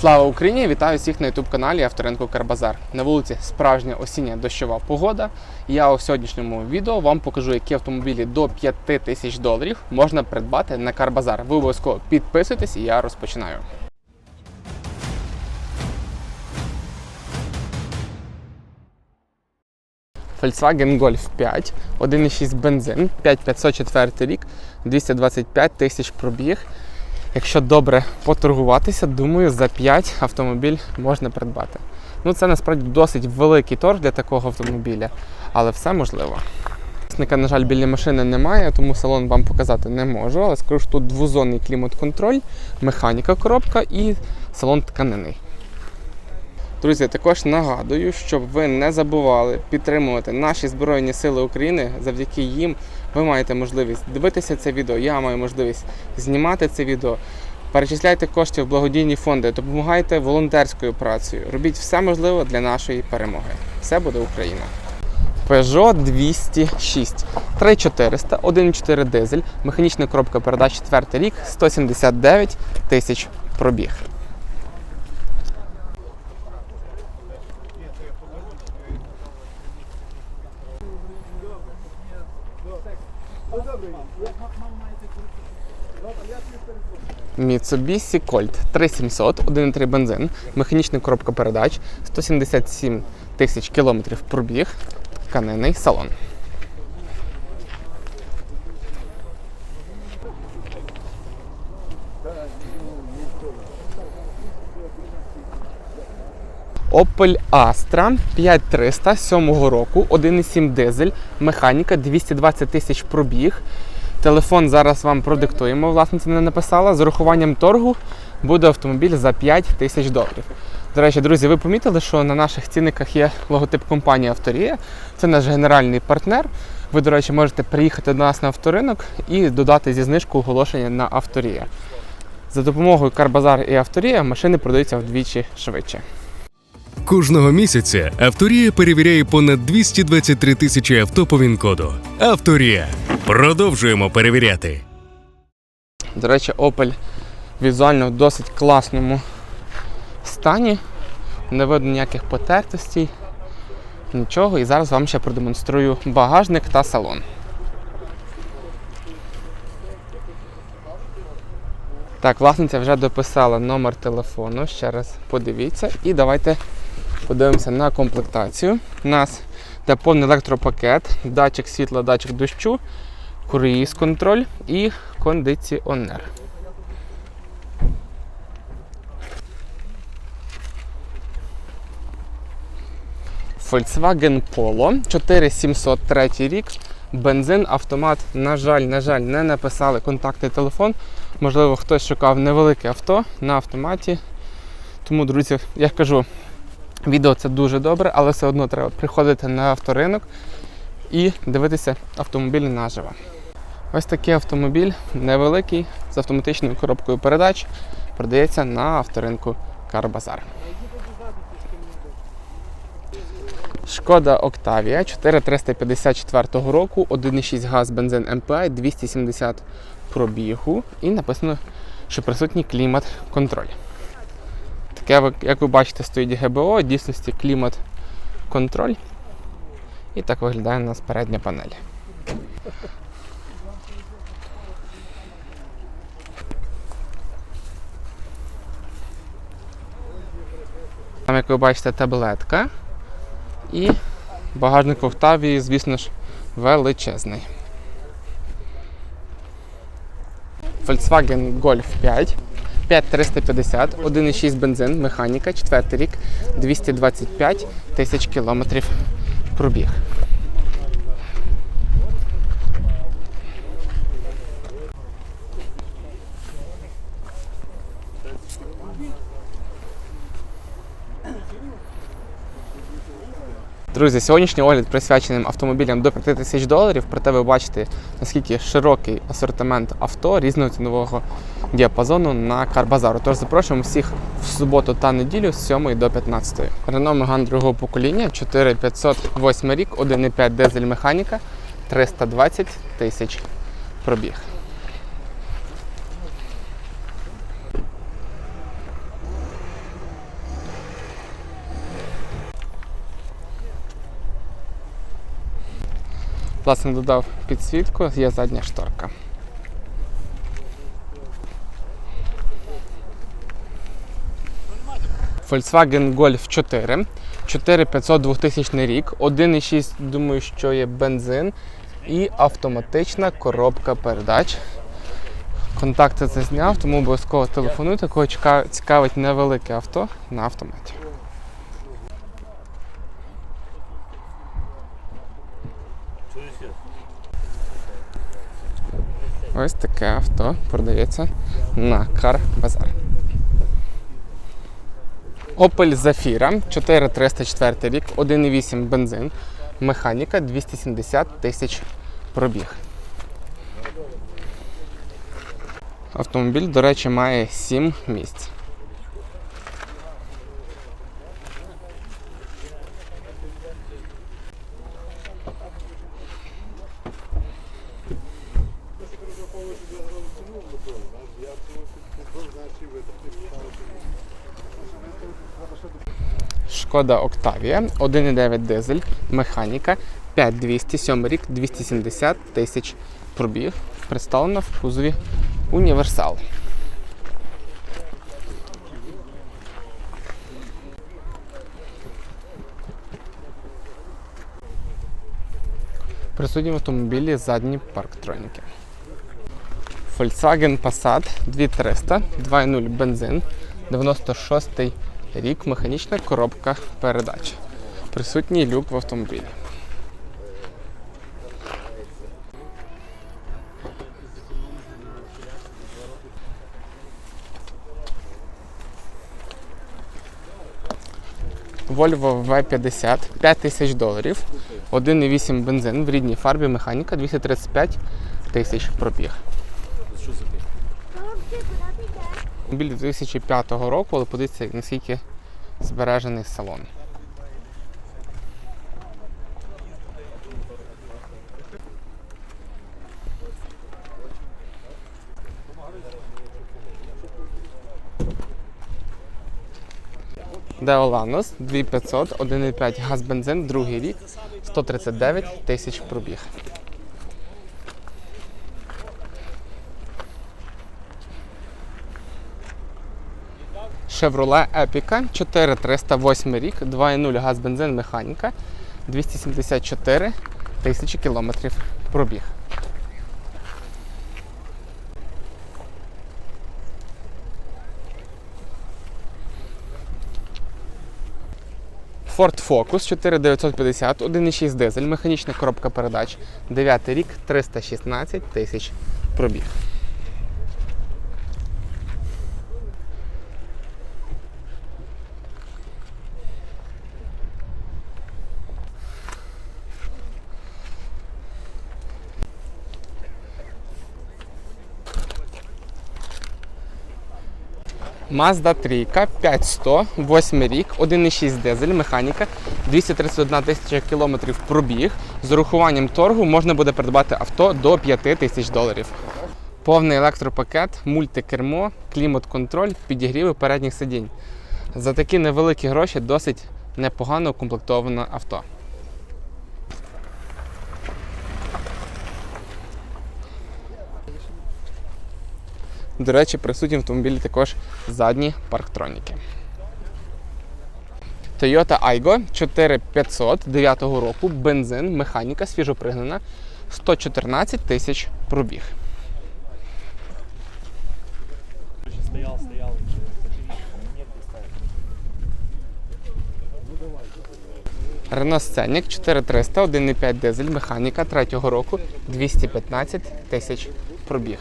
Слава Україні! Вітаю всіх на youtube каналі Авторинку Карбазар. На вулиці справжня осіння дощова погода. Я у сьогоднішньому відео вам покажу, які автомобілі до 5 тисяч доларів можна придбати на Карбазар. Ви обов'язково підписуйтесь і я розпочинаю. Volkswagen Golf 5, 1,6 бензин, 5504 рік, 225 тисяч пробіг. Якщо добре поторгуватися, думаю, за 5 автомобіль можна придбати. Ну, це насправді досить великий торг для такого автомобіля, але все можливо. Власника, на жаль, біля машини немає, тому салон вам показати не можу. Але скажу, що тут двозонний клімат-контроль, механіка коробка і салон тканинний. Друзі, також нагадую, щоб ви не забували підтримувати наші Збройні Сили України. Завдяки їм ви маєте можливість дивитися це відео. Я маю можливість знімати це відео. Перечисляйте кошти в благодійні фонди, допомагайте волонтерською працею. Робіть все можливе для нашої перемоги. Все буде Україна. Peugeot 206, 3400, 1.4 дизель, механічна коробка передач 4 рік, 179 тисяч пробіг. Mitsubishi Colt 3700, 1.3 бензин, механічна коробка передач, 177 тисяч кілометрів пробіг, тканинний салон. Opel Astra 5300 7 року, 1,7 дизель, механіка 220 тисяч пробіг. Телефон зараз вам продиктуємо, власниця не написала. З урахуванням торгу буде автомобіль за 5 тисяч доларів. До речі, друзі, ви помітили, що на наших цінниках є логотип компанії Авторія. Це наш генеральний партнер. Ви, до речі, можете приїхати до нас на авторинок і додати зі знижку оголошення на Авторія. За допомогою Карбазар і Авторія машини продаються вдвічі швидше. Кожного місяця Авторія перевіряє понад 223 тисячі авто по ВІН-коду. Авторія. Продовжуємо перевіряти. До речі, Opel візуально в досить класному стані. Не видно ніяких потертостей, нічого. І зараз вам ще продемонструю багажник та салон. Так, власниця вже дописала номер телефону. Ще раз подивіться. І давайте подивимося на комплектацію. У нас де повний електропакет, датчик світла, датчик дощу, круїз контроль і кондиціонер. Volkswagen Polo 4703 рік. Бензин, автомат, на жаль, на жаль, не написали контактний телефон. Можливо, хтось шукав невелике авто на автоматі. Тому, друзі, я кажу, відео це дуже добре, але все одно треба приходити на авторинок і дивитися автомобіль наживо. Ось такий автомобіль невеликий з автоматичною коробкою передач продається на авторинку Карбазар. Шкода Октавія 4354 року, 1,6 газ бензин MPI, 270 пробігу і написано, що присутній клімат-контроль. Таке, як ви бачите, стоїть ГБО, дійсності клімат-контроль. І так виглядає у нас передня панель. Там, як ви бачите, таблетка. І багажник в Октавії, звісно ж, величезний. Volkswagen Golf 5, 5350, 1,6 бензин, механіка, четвертий рік, 225 тисяч кілометрів пробіг. Друзі, сьогоднішній огляд присвячений автомобілям до 5 тисяч доларів. Проте ви бачите, наскільки широкий асортимент авто різного цінового діапазону на Карбазару. Тож запрошуємо всіх в суботу та неділю з 7 до 15. Renault Megane другого покоління 4508 рік, 1,5 дизель механіка, 320 тисяч пробіг. Власник додав підсвітку, є задня шторка. Volkswagen Golf 4, 4500 2000 рік, 1,6, думаю, що є бензин і автоматична коробка передач. Контакти це зняв, тому обов'язково телефонуйте, кого цікавить невелике авто на автоматі. Ось таке авто продається на Car Bazaar. Opel Zafira 4304 рік, 1,8 бензин, механіка 270 тисяч пробіг. Автомобіль, до речі, має 7 місць. Шкода Октавія, 1,9 дизель, механіка, 5200, 7 рік, 270 тисяч пробіг. Представлена в кузові Універсал. Присутні в автомобілі задні парктроніки. Volkswagen Passat 2300, 2.0 бензин, 96 рік, механічна коробка передач. Присутній люк в автомобілі. Volvo V50 5 тисяч доларів, 1,8 бензин в рідній фарбі, механіка 235 тисяч пробіг. Автомобіль 2005 року, але подивіться, наскільки збережений салон. Деоланос 2500, 1,5 газ бензин, другий рік, 139 тисяч пробіг. Chevrolet Epica 4308 рік, 2.0 газ бензин, механіка, 274 тисячі кілометрів пробіг. Ford Focus 4950, 1,6 дизель, механічна коробка передач, 9 рік, 316 тисяч пробіг. Mazda 3, 5100, 8 рік, 1,6 дизель, механіка, 231 тисяча кілометрів пробіг. З урахуванням торгу можна буде придбати авто до 5 тисяч доларів. Повний електропакет, мультикермо, клімат-контроль, підігріви передніх сидінь. За такі невеликі гроші досить непогано укомплектоване авто. До речі, присутні в автомобілі також задні парктроніки. Toyota Aygo 4500 9 року, бензин, механіка свіжопригнана, 114 тисяч пробіг. Стоял, стоял. Scenic 4300, 1,5 дизель, механіка 3 року, 215 тисяч пробіг.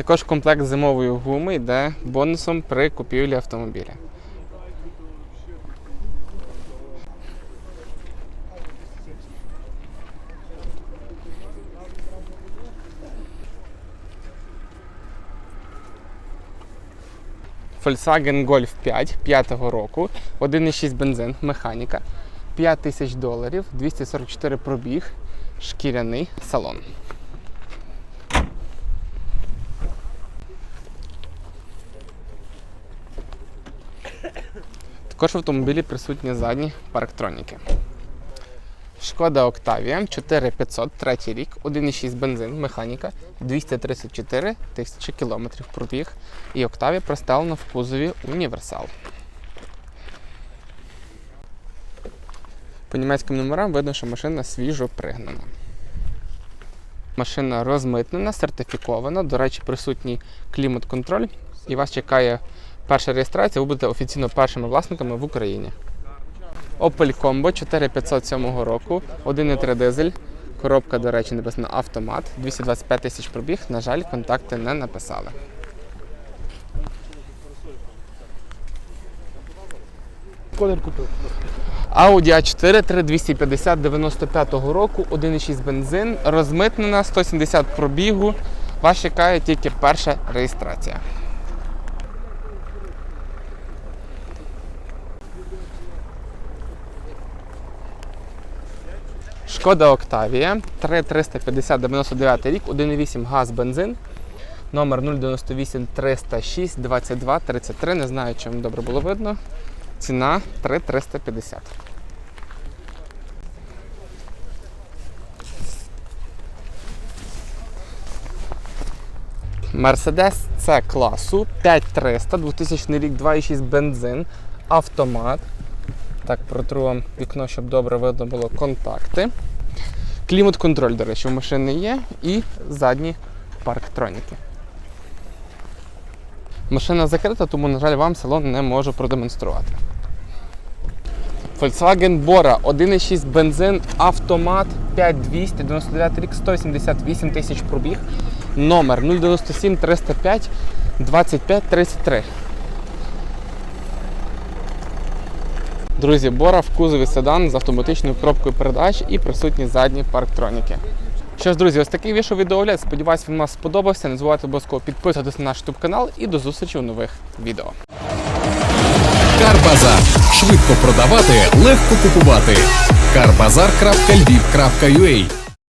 Також комплект зимової гуми йде бонусом при купівлі автомобіля. Volkswagen Golf 5 5 року, 1,6 бензин, механіка, 5 тисяч доларів, 244 пробіг, шкіряний салон. Також в автомобілі присутні задні парктроніки. Шкода Octavia 4500, третій рік, 1,6 бензин, механіка, 234 тисячі кілометрів пробіг. І Octavia представлена в кузові універсал. По німецьким номерам видно, що машина свіжо пригнана. Машина розмитнена, сертифікована. До речі, присутній клімат-контроль. І вас чекає перша реєстрація. Ви будете офіційно першими власниками в Україні. Opel Combo 4507 року, 1,3 дизель. Коробка, до речі, написана автомат, 225 тисяч пробіг. На жаль, контакти не написали. Колір купив. Audi A4 3250 95 року, 1,6 бензин, розмитнена, 170 пробігу. Вас чекає тільки перша реєстрація. Шкода Octavia 3350 99 рік, 1,8 газ бензин. Номер 098 306 22 33. Не знаю, чи вам добре було видно. Ціна 3350. Мерседес С класу 5300, 2000 рік, 2,6 бензин, автомат. Так, протру вам вікно, щоб добре видно було контакти. Клімат-контроль, до речі, у машини є, і задні парктроніки. Машина закрита, тому, на жаль, вам салон не можу продемонструвати. Volkswagen Bora 1,6 бензин, автомат 5200, 99 рік, 178 тисяч пробіг. Номер 097 305 25 33. Друзі, Бора в кузові седан з автоматичною коробкою передач і присутні задні парктроніки. Що ж, друзі, ось такий вийшов відеогляд. Сподіваюсь, він вам сподобався. Не забувайте обов'язково підписуватися на наш YouTube канал і до зустрічі у нових відео. Карбазар. Швидко продавати, легко купувати. Карбазар.львів.ua